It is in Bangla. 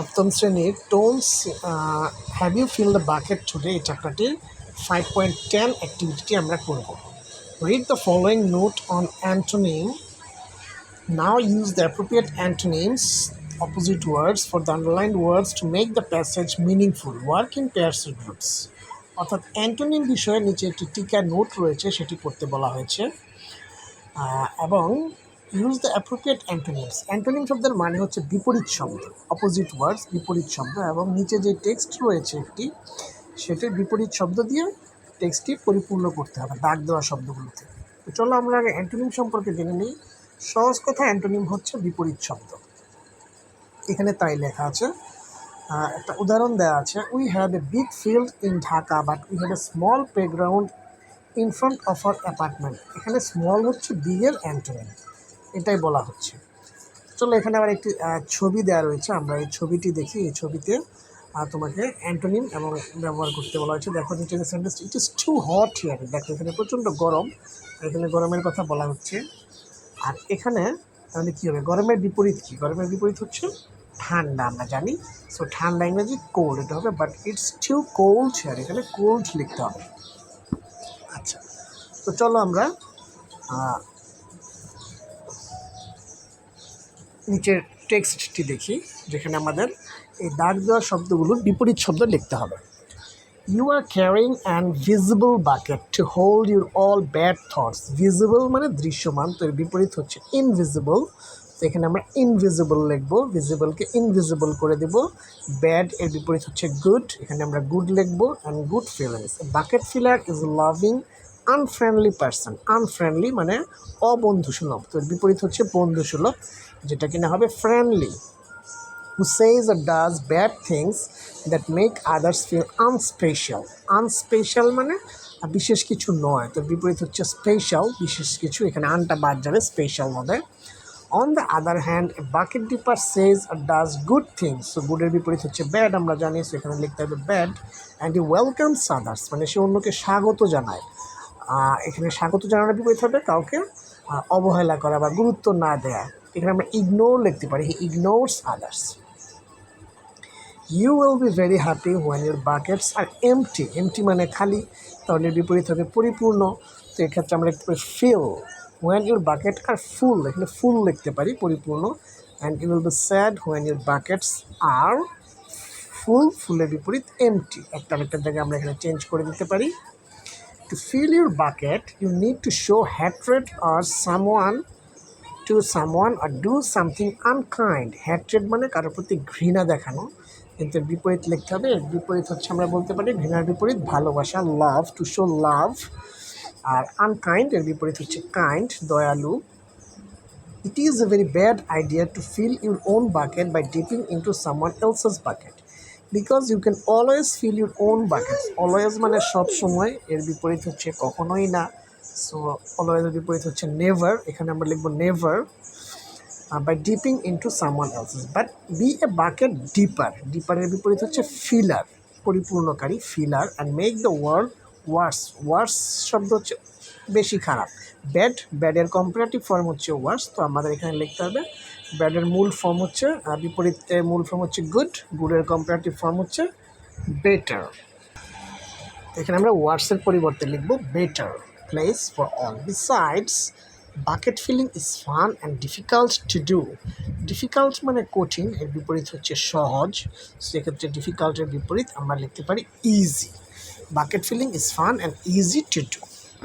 সপ্তম শ্রেণির tones have you fill the bucket today এই চ্যাপ্টারটির ফাইভ পয়েন্ট টেন অ্যাক্টিভিটিটি আমরা করব read the following note on antonym now use the appropriate antonyms, opposite words for the underlined words to make the passage meaningful. Work in pairs groups. অর্থাৎ অ্যান্টোনিম বিষয়ে নিচে একটি টিকা নোট রয়েছে সেটি করতে বলা হয়েছে এবং use the appropriate antonyms antonym শব্দের মানে হচ্ছে বিপরীত শব্দ অপোজিট ওয়ার্ডস বিপরীত শব্দ এবং নিচে যে টেক্সট রয়েছে একটি সেটির বিপরীত শব্দ দিয়ে টেক্সটটি পরিপূর্ণ করতে হবে, দাগ দেওয়া শব্দগুলোতে। তো চলো আমরা আগে অ্যান্টোনিম সম্পর্কে জেনে নিই। সহজ কথা অ্যান্টোনিম হচ্ছে বিপরীত শব্দ। এখানে তাই লেখা আছে। একটা উদাহরণ দেওয়া আছে। We have a big field in Dhaka but we have a small playground in front of our apartment এখানে স্মল হচ্ছে বিগের অ্যান্টোনিম এটাই বলা হচ্ছে। চলো এখানে আবার একটি ছবি দেওয়া রয়েছে। আমরা এই ছবিটি দেখি। এই ছবিতে তোমাকে অ্যান্টোনিম এবং ব্যবহার করতে বলা হয়েছে। দেখো, নিচে sentence it is too hot here দেখো, এখানে প্রচণ্ড গরম। এখানে গরমের কথা বলা হচ্ছে। আর এখানে তাহলে কী হবে? গরমের বিপরীত কী? গরমের বিপরীত হচ্ছে ঠান্ডা। আমরা জানি সো ঠান্ডা ইংরেজি কোল্ড এটা হবে but it's too cold here এখানে কোল্ড লিখতে হবে। আচ্ছা তো চলো আমরা নিচের টেক্সটটি দেখি, যেখানে আমাদের এই দাগ দেওয়া শব্দগুলোর বিপরীত শব্দ লিখতে হবে। You are carrying and visible bucket to hold your all bad thoughts visible মানে দৃশ্যমান, তো এর বিপরীত হচ্ছে ইনভিজিবল তো এখানে আমরা ইনভিজিবল লিখব ভিজিবলকে ইনভিজিবল করে দেব। ব্যাড এর বিপরীত হচ্ছে গুড এখানে আমরা গুড লিখব and good feelings bucket filler is loving unfriendly person unfriendly মানে অবন্ধুসুলভ। তো বিপরীত হচ্ছে বন্ধুসুলভ যেটা কিনা হবে friendly who says or does bad things that make others feel unspecial unspecial মানে বিশেষ কিছু নয়। তো বিপরীত হচ্ছে স্পেশাল বিশেষ কিছু, এখানে আনটা বাদ যাবে স্পেশাল হবে। On the other hand bucket dipper says or does good things so গুডের বিপরীত হচ্ছে ব্যাড আমরা জানি সো এখানে লিখতে হবে bad and he welcomes others মানে সে অন্যকে স্বাগত জানায়। এখানে স্বাগত জানানোর বিপরীত হবে কাউকে অবহেলা করা বা গুরুত্ব না দেয়া। এখানে আমরা ইগনোর লিখতে পারি he ignores others you will be very happy when your buckets are empty empty মানে খালি, তাহলে বিপরীত হবে পরিপূর্ণ। তো এক্ষেত্রে আমরা লিখতে পারি feel when your bucket are full এখানে ফুল লিখতে পারি পরিপূর্ণ। And you will be sad when your buckets are full ফুলের বিপরীত এমটি একটা আরেকটা জায়গায় আমরা এখানে চেঞ্জ করে দিতে পারি। to fill your bucket, you need to show hatred or someone to someone or do something unkind. Hatred মানে কারোর প্রতি ঘৃণা দেখানো। কিন্তু বিপরীত লিখতে হবে বিপরীত হচ্ছে আমরা বলতে পারি ঘৃণার বিপরীত ভালোবাসা লাভ টু শো লাভ আর আনকাইন্ড এর বিপরীত হচ্ছে কাইন্ড দয়ালু। It is a very bad idea to fill your own bucket by dipping into someone else's bucket because you can always fill your own buckets always মানে সব সময়, এর বিপরীত হচ্ছে কখনোই না। সো অলওয়েজ এর বিপরীত হচ্ছে নেভার এখানে আমরা লিখব never by dipping into someone else's but be a bucket dipper ডিপারের বিপরীত হচ্ছে filler পরিপূর্ণকারী filler and make the world worse worse শব্দ হচ্ছে বেশি খারাপ। ব্যাড, ব্যাডের কম্পারেটিভ ফর্ম হচ্ছে ওয়ার্স, তো আমাদের এখানে লিখতে হবে, ব্যাডের মূল ফর্ম হচ্ছে বিপরীতে মূল ফর্ম হচ্ছে গুড, গুডের কম্পারেটিভ ফর্ম হচ্ছে বেটার। এখানে আমরা ওয়ার্সের পরিবর্তে লিখব better place for all. Besides, bucket filling is fun and difficult to do. Difficult মানে কঠিন, এর বিপরীত হচ্ছে সহজ, সেক্ষেত্রে ডিফিকাল্টের বিপরীত আমরা লিখতে পারি easy. Bucket filling is fun and easy to do.